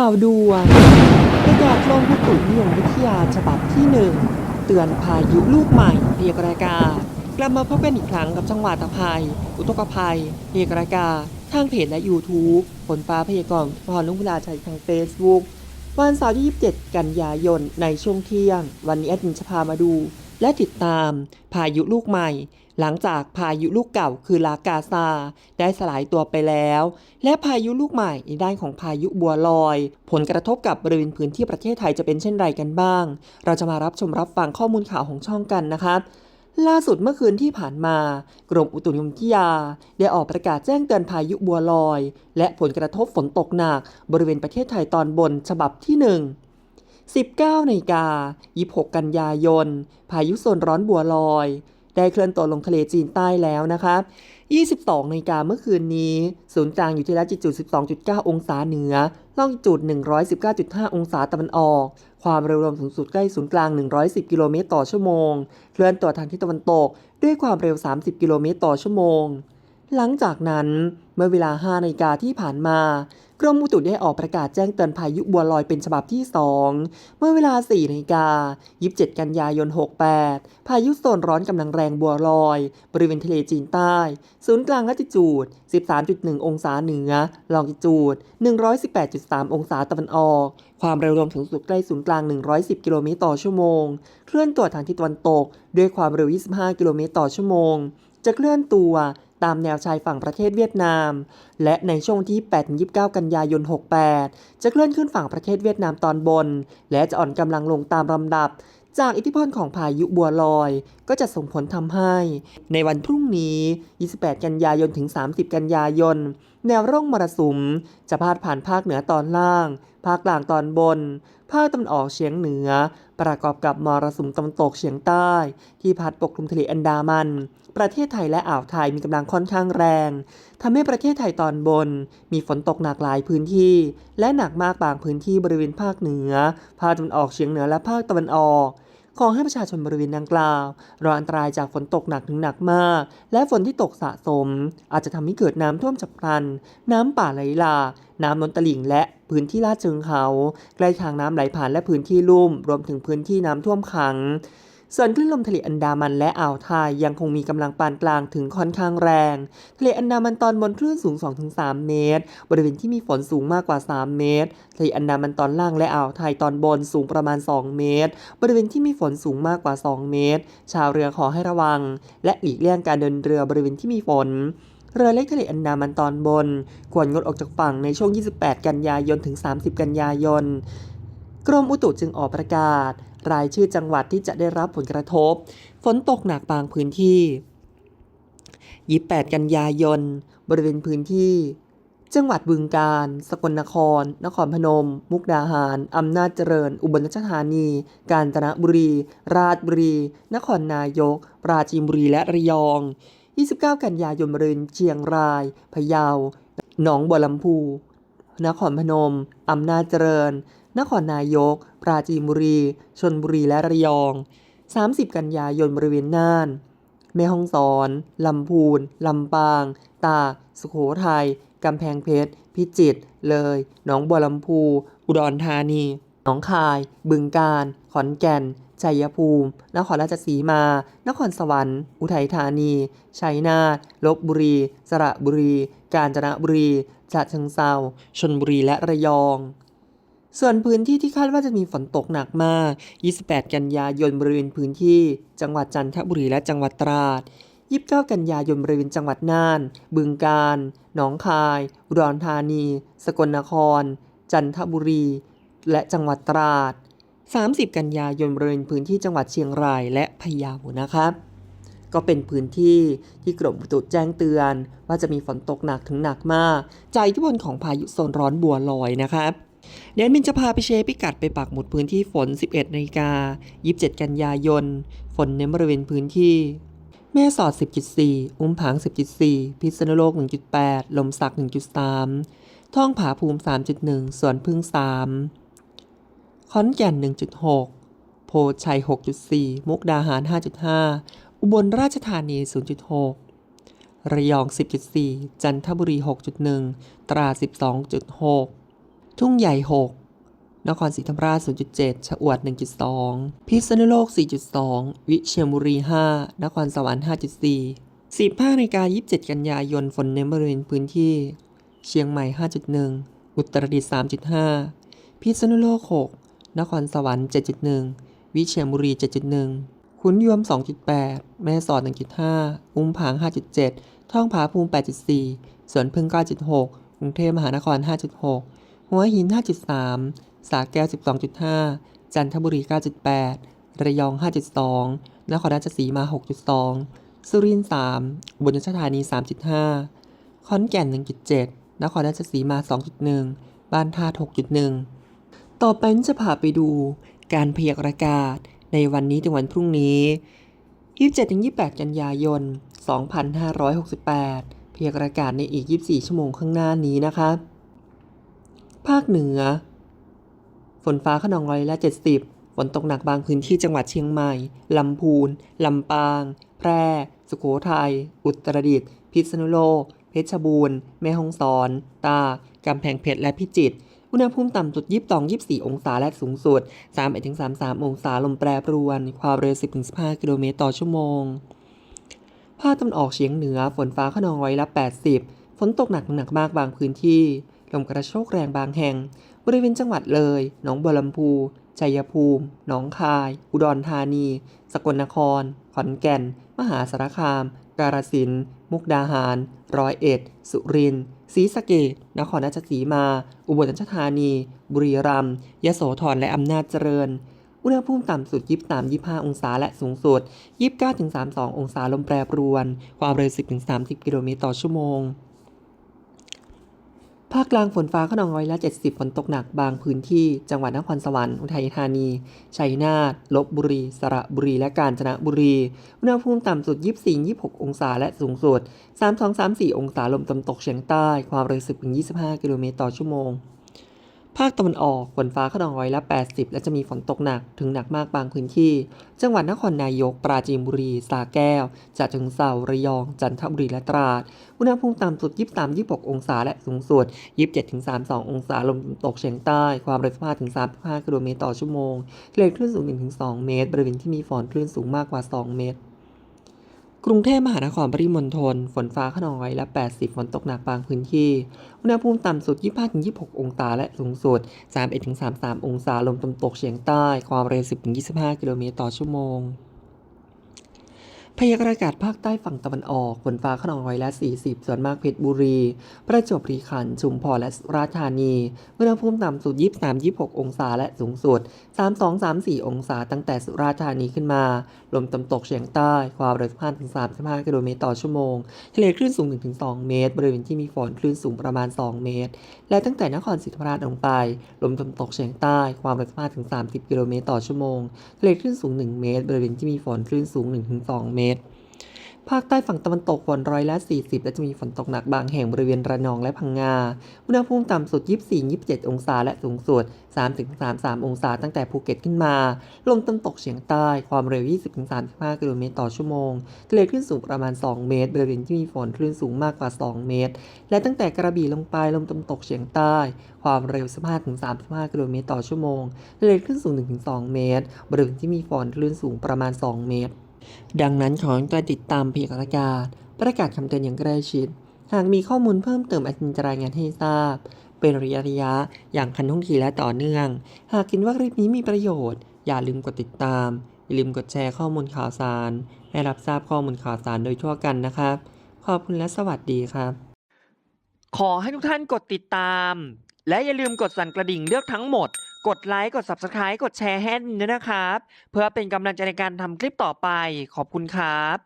ข่าวด่วนประกาศกรมอุตุนิยมวิทยาฉบับที่หนึ่งเตือนพายุลูกใหม่เรียกรายการกลับมาพบกันอีกครั้งกับจังหวัดตะภัย อุทกภัย เรียกรายการทางเพจและ YouTube ฝนฟ้าพยากรณ์พรลุงเวลาชัยทาง Facebook วันเสาร์ที่ 27 กันยายนในช่วงเที่ยง วันนี้แอดมินจะพามาดู และติดตามพายุลูกใหม่ หลังจากพายุลูกเก่าคือลากาซา ได้สลายตัวไปแล้ว และพายุลูกใหม่ในด้านของพายุบัวลอย ผลกระทบกับบริเวณพื้นที่ประเทศไทยจะเป็นเช่นไรกันบ้าง เราจะมารับชมรับฟังข้อมูลข่าวของช่องกันนะครับล่าสุดเมื่อคืนที่ผ่านมา กรมอุตุนิยมวิทยา ได้ออกประกาศแจ้งเตือนพายุบัวลอย และผลกระทบฝนตกหนัก บริเวณประเทศไทยตอนบนฉบับที่ 1 19นาฬิกา26 กันยายน พายุโซนร้อนบัวลอย ได้เคลื่อนตัวลงทะเลจีนใต้แล้วนะครับ22นาฬิกาเมื่อคืนนี้ ศูนย์กลางอยู่ที่ละจิจุด 12.9 องศาเหนือ ล่องจุด 119.5 องศาตะวันออก ความเร็วลมสูงสุดใกล้ศูนย์กลาง 110 กิโลเมตรต่อชั่วโมง เคลื่อนตัวทางทิศตะวันตก ด้วยความเร็ว 30 กิโลเมตรต่อชั่วโมง หลังจากนั้น เมื่อเวลา 5 นาฬิกาที่ผ่านมา กรมอุตุได้ออกประกาศแจ้งเตือนพายุบัวลอยเป็นฉบับที่ 2 เมื่อเวลา4นาฬิกา 27 กันยายน 68 พายุโซนร้อนกำลังแรงบัวลอย บริเวณทะเลจีนใต้ ศูนย์กลางลัติจูด 13.1 องศาเหนือ ลองจิจูด 118.3 องศาตะวันออก ความเร็วลมสูงสุดใกล้ศูนย์กลาง 110 กิโลเมตรต่อชั่วโมง เคลื่อนตัวทางทิศตะวันตก ด้วยความเร็ว 25 กิโลเมตรต่อชั่วโมง จะเคลื่อนตัว ตามแนวชายฝั่งประเทศเวียดนาม และในช่วงที่ 8-29 กันยายน 68 จะเคลื่อนขึ้นฝั่งประเทศเวียดนามตอนบน และจะอ่อนกำลังลงตามลำดับ จากอิทธิพลของพายุบัวลอย ก็จะส่งผลทำให้ ในวันพรุ่งนี้ 28 กันยายนถึง 30 กันยายน แนวร่องมรสุม จะพาดผ่านภาคเหนือตอนล่าง ภาคกลางตอนบน ภาคตะวันออกเฉียงเหนือ ประกอบกับมรสุมตะวันตกเฉียงใต้ ที่พัดปกคลุมทะเลอันดามัน ประเทศไทยและอ่าวไทยมีกำลังค่อนข้างแรง ทำให้ประเทศไทยตอนบน มีฝนตกหนักหลายพื้นที่ และหนักมากบางพื้นที่บริเวณภาคเหนือ ภาคตะวันออกเฉียงเหนือและภาคตะวันออก ขอให้ประชาชนบริเวณดังกล่าวระวังอันตรายจากฝนตกหนักถึงหนักมาก และฝนที่ตกสะสม อาจจะทำให้เกิดน้ำท่วมฉับพลัน น้ำป่าไหลหลากน้ำล้นตลิ่งและพื้นที่ลาดเชิงเขา ใกล้ทางน้ำไหลผ่านและพื้นที่ลุ่ม รวมถึงพื้นที่น้ำท่วมขัง ส่วนคลื่นลมทะเลอันดามันและอ่าวไทยยังคงมีกำลังปานกลางถึงค่อนข้างแรง ทะเลอันดามันตอนบนคลื่นสูง 2-3 เมตร บริเวณที่มีฝนสูงมากกว่า 3 เมตร ทะเลอันดามันตอนล่างและอ่าวไทยตอนบนสูงประมาณ 2 เมตร บริเวณที่มีฝนสูงมากกว่า 2 เมตร ชาวเรือขอให้ระวัง และหลีกเลี่ยงการเดินเรือบริเวณที่มีฝนเรือเล็กทะเลอันดามันตอนบน ควรงดออกจากฝั่งในช่วง 28 กันยายน ถึง 30 กันยายน กรมอุตุจึงออกประกาศ รายชื่อจังหวัดที่จะได้รับผลกระทบ ฝนตกหนักบางพื้นที่ 28 กันยายน บริเวณพื้นที่ จังหวัดบึงกาฬ สกลนคร นครพนม มุกดาหาร อำนาจเจริญ อุบลราชธานี กาญจนบุรี ราชบุรี นครนายก ปราจีนบุรี และระยอง 29 กันยายนบริเวณเชียงราย พะเยา หนองบัวลำพู นครพนม อำนาจเจริญ นครนายก ปราจีนบุรี ชนบุรีและระยอง 30 กันยายนบริเวณน่าน แม่ฮ่องสอน ลำพูน ลำปาง ตากสุโขทัยกำแพงเพชร พิจิตร เลย หนองบัวลำพู อุดรธานี หนองคาย บึงกาฬ ขอนแก่น ชัยภูมิ นครราชสีมา นครสวรรค์ อุทัยธานี ชัยนาท ลบบุรี สระบุรี กาญจนบุรีฉะเชิงเทราชลบุรีและระยอง ส่วนพื้นที่ที่คาดว่าจะมีฝนตกหนักมาก 28 กันยายนบริเวณพื้นที่ จังหวัดจันทบุรีและจังหวัดตราด 29 กันยายนบริเวณจังหวัดน่าน บึงกาฬ หนองคาย อุดรธานี สกลนคร จันทบุรี และจังหวัดตราด 30 กันยายนบริเวณพื้นที่จังหวัดเชียงรายและพะเยานะครับก็เป็นพื้นที่ที่กรมอุตุแจ้งเตือน ว่าจะมีฝนตกหนักถึงหนักมาก จากอิทธิพลของพายุโซนร้อนบัวลอยนะครับ เดี๋ยวมินจะพาไปเชฟพิกัดไปปักหมุดพื้นที่ฝน 11นาฬิกา27 กันยายน ฝนในบริเวณพื้นที่ แม่สอด 10.4 อุ้มผาง 10.4 พิษณุโลก 1.8 ลมสัก 1.3 ท่องผาภูมิ 3.1 สวนพึ่ง 3 ขอนแก่น 1.6 โพชัย 6.4 มุกดาหาร 5.5 อุบลราชธานี 0.6ระยอง 10.4 จันทบุรี 6.1 ตราด12.6 ทุ่งใหญ่ 6 นครศรีธรรมราช 0.7 ชะอวด 1.2 พิษณุโลก 4.2 วิเชียรบุรี 5 นครสวรรค์ 5.4 15นาฬิกา27 กันยายน ฝนเน้นบริเวณพื้นที่ เชียงใหม่ 5.1 อุตรดิตถ์ 3.5 พิษณุโลก 6 นครสวรรค์ 7.1 วิเชียรบุรี 7.1 ขุนยวม 2.8 แม่สอด 1.5 อุ้มผาง 5.7 ท่องผาภูมิ 8.4 สวนพึ่ง 9.6 กรุงเทพมหานคร 5.6 หัวหิน 5.3 สาแก้ว 12.5 จันทบุรี 9.8 ระยอง 5.2 นครราชสีมา 6.2 สุรินทร์3อุบลราชธานี 3.5 ขอนแก่น 1.7 นครราชสีมา 2.1 บ้านธา6.1 ต่อไปนี้จะพาไปดูการพยากรณ์อากาศในวันนี้ถึงวันพรุ่งนี้ 27-28 กันยายน 2568 พยากรณ์อากาศในอีก 24 ชั่วโมงข้างหน้านี้นะครับ ภาคเหนือ ฝนฟ้าขนองร้อยละ70 ฝนตกหนักบางพื้นที่จังหวัดเชียงใหม่ ลำพูน ลำปาง แพร่ สุโขทัย อุตรดิตถ์ พิษณุโลก เพชรบูรณ์ แม่ฮ่องสอน ตา กำแพงเพชร และพิจิตร อุณหภูมิต่ำสุด 22-24 องศาและสูงสุด 31-33 องศา ลมแปรปรวน ความเร็ว 10-15 กิโลเมตรต่อชั่วโมง ภาคตะวันออกเฉียงเหนือ ฝนฟ้าขนองร้อยละ80 ฝนตกหนักหนักมากบางพื้นที่ ลมกระโชกแรงบางแห่ง บริเวณจังหวัดเลย หนองบัวลำพู ชัยภูมิ หนองคาย อุดรธานี สกลนคร ขอนแก่น มหาสารคาม กาฬสินธุ์มุกดาหาร ร้อยเอ็ด สุรินทร์ ศรีสะเกษนครราชสีมา อุบลราชธานี บุรีรัมย์ ยโสธร และอำนาจเจริญ อุณหภูมิต่ำสุด 23-25 องศา และสูงสุด 29-32 องศา ลมแปรปรวน ความเร็ว 10-30 กิโลเมตรต่อชั่วโมงาคกลางฝนฟ้าขนองร้อยละ 70 ฝนตกหนักบางพื้นที่ จังหวัดนครสวรรค์ อุทัยธานี ชัยนาท ลบบุรี สระบุรี และกาญจนบุรี อุณหภูมิต่ำสุด 24-26 องศา และสูงสุด 32-34 องศา ลมตะวันตกเฉียงใต้ ความเร็ว10-25 กิโลเมตรต่อชั่วโมง ภาคตะวันออกฝนฟ้าขนองร้อยละ 80 และจะมีฝนตกหนักถึงหนักมากบางพื้นที่ จังหวัดนครนายก ปราจีนบุรีสระแก้วฉะเชิงเทราระยอง จันทบุรีและตราด อุณหภูมิต่ำสุด 23-26 องศาและสูงสุด 27-32 องศาลมตะวันตกเฉียงใต้ ความเร็ว15-35 กิโลเมตรต่อชั่วโมงทะเลคลื่นสูง 1-2 เมตร บริเวณที่มีฝนคลื่นสูงมากกว่า 2 เมตร กรุงเทพมหานครปริมณฑลฝนฟ้าขนองร้อยละ 80 ฝนตกหนักบางพื้นที่ อุณหภูมิต่ำสุด 25-26 องศาและสูงสุด 31-33 องศาลมตะวันตกเฉียงใต้ ความเร็ว 10-25 กิโลเมตรต่อชั่วโมง พยากรณ์อากาศภาคใต้ฝั่งตะวันออกฝนฟ้าขนองร้อยละ 40 ส่วนมากเพชรบุรี ประจวบคีรีขันธ์ชุมพรและสุราษฎร์ธานีอุณหภูมิต่ำสุด 23-26 องศาและสูงสุด 32-34 องศาตั้งแต่สุราษฎร์ธานีขึ้นมา ลมตะวันตกเฉียงใต้ความเร็ว15-35 กิโลเมตรต่อชั่วโมงทะเลคลื่นสูง 1-2 เมตร บริเวณที่มีฝนคลื่นสูงประมาณ 2 เมตร และตั้งแต่นครศรีธรรมราชลงไป ลมตะวันตกเฉียงใต้ความเร็ว15-30 กิโลเมตรต่อชั่วโมงทะเลคลื่นสูง 1 เมตร บริเวณที่มีฝนคลื่นสูง 1-2 เมตร ภาคใต้ฝั่งตะวันตกฝนร้อยละ 40 และจะมีฝนตกหนักบางแห่งบริเวณระนองและพังงา อุณหภูมิต่ำสุด 24-27 องศาและสูงสุด 3-33 องศาตั้งแต่ภูเก็ตขึ้นมา ลมตะวันตกเฉียงใต้ความเร็ว 20-35 กิโลเมตรต่อชั่วโมง ทะเลคลื่นสูงประมาณ 2 เมตร บริเวณที่มีฝนคลื่นสูงมากกว่า 2 เมตร และตั้งแต่กระบี่ลงไปลมตะวันตกเฉียงใต้ ความเร็ว 15-35 กิโลเมตรต่อชั่วโมง ทะเลคลื่นสูง 1-2 เมตร บริเวณที่มีฝนคลื่นสูงประมาณ 2 เมตร ดังนั้นขอให้ตัวติดตามเพียากรณ์อากาศ ประกาศคำเตือนอย่างใกล้ชิด หากมีข้อมูลเพิ่มเติมอาจจะรายงานให้ทราบ เป็นระยะระยะอย่างคันท่องทีและต่อเนื่อง หากคิดว่าคลิปนี้มีประโยชน์ อย่าลืมกดติดตาม อย่าลืมกดแชร์ข้อมูลข่าวสาร ให้รับทราบข้อมูลข่าวสารโดยทั่วกันนะครับ ขอบคุณและสวัสดีครับ ขอให้ทุกท่านกดติดตาม และอย่าลืมกดสั่นกระดิ่งเลือกทั้งหมด กดไลค์ กด Subscribe กดแชร์ให้ด้วยนะครับ เพื่อเป็นกำลังใจในการทำคลิปต่อไป ขอบคุณครับ